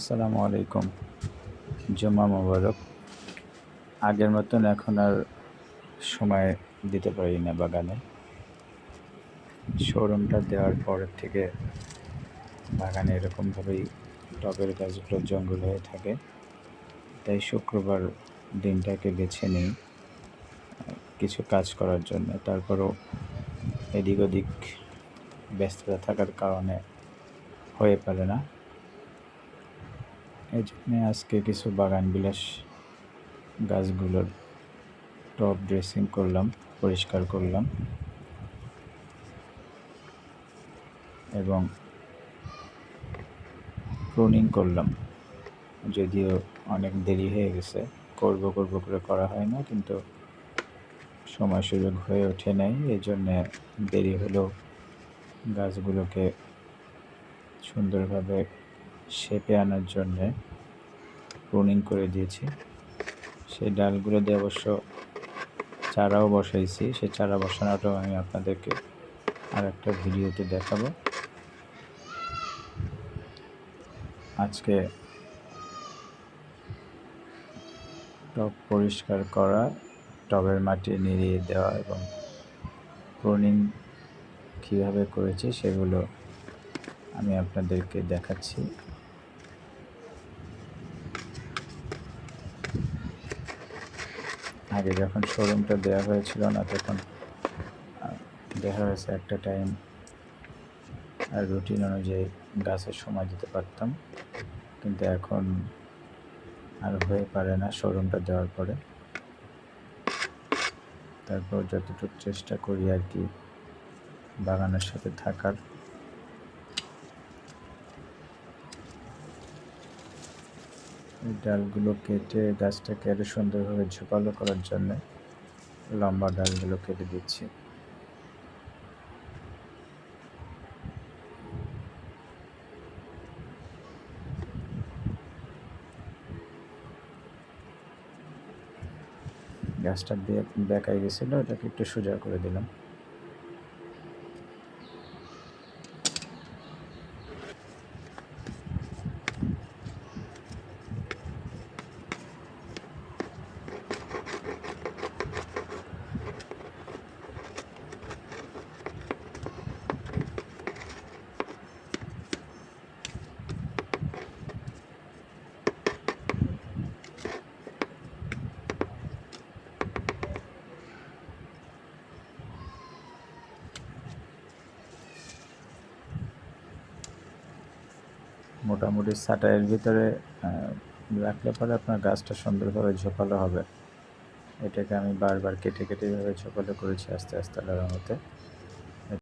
আসসালামু আলাইকুম। জুম্মা মোবারক। আগের মতন এখন আর সময় দিতে পারি না বাগানে। শোরুমটা দেওয়ার পর থেকে বাগানে এরকমভাবেই টবের গাছগুলো জঙ্গল হয়ে থাকে। তাই শুক্রবার দিনটাকে বেছে নিই, কিছু কাজ করার জন্য। তারপরও এদিক ওদিক ব্যস্ততা থাকার কারণে হয়ে পারে না। এই জন্যে আজকে কিছু বাগান বিলাস গাছগুলোর টপ ড্রেসিং করলাম, পরিষ্কার করলাম। এবং প্রুনিং করলাম। যদিও অনেক দেরি হয়ে গেছে, করব করব করে করা হয় না, কিন্তু সময় সুযোগ হয়ে ওঠে নাই এই জন্যে দেরি হলেও গাছগুলোকে সুন্দরভাবে শেপে আনার জন্যে প্রুনিং করে দিয়েছি। সেই ডালগুলো দিয়ে অবশ্য চারাও বসাইছি। সেই চারা বসানোটাও আমি আপনাদেরকে আর একটা ভিডিওতে দেখাবো। আজকে টব পরিষ্কার করা, টবের মাটি নিড়িয়ে দেওয়া এবং প্রুনিং কীভাবে করেছি সেগুলো আমি আপনাদেরকে দেখাচ্ছি। আগে যখন শোরুমটা দেওয়া হয়েছিল না, তখন দেখা হয়েছে একটা টাইম আর রুটিন অনুযায়ী গাছের সময় দিতে পারতাম। কিন্তু এখন আর হয়ে পারে না শোরুমটা দেওয়ার পরে। তারপর যতটুকু চেষ্টা করি আর কি বাগানের সাথে থাকার এই ডালগুলো কেটে গাছটাকে আরও সুন্দরভাবে ঝোপালো করার জন্য লম্বা ডালগুলো কেটে দিচ্ছি। গাছটা বেঁকাই গেছিল, ওটাকে একটু সোজা করে দিলাম। মোটামুটি ছাটাইয়ের ভিতরে রাখলে পরে আপনার গাছটা সুন্দরভাবে ঝোপালো হবে। এটাকে আমি বারবার কেটে কেটে এভাবে ঝোপালো করেছি আস্তে আস্তে লাগানোতে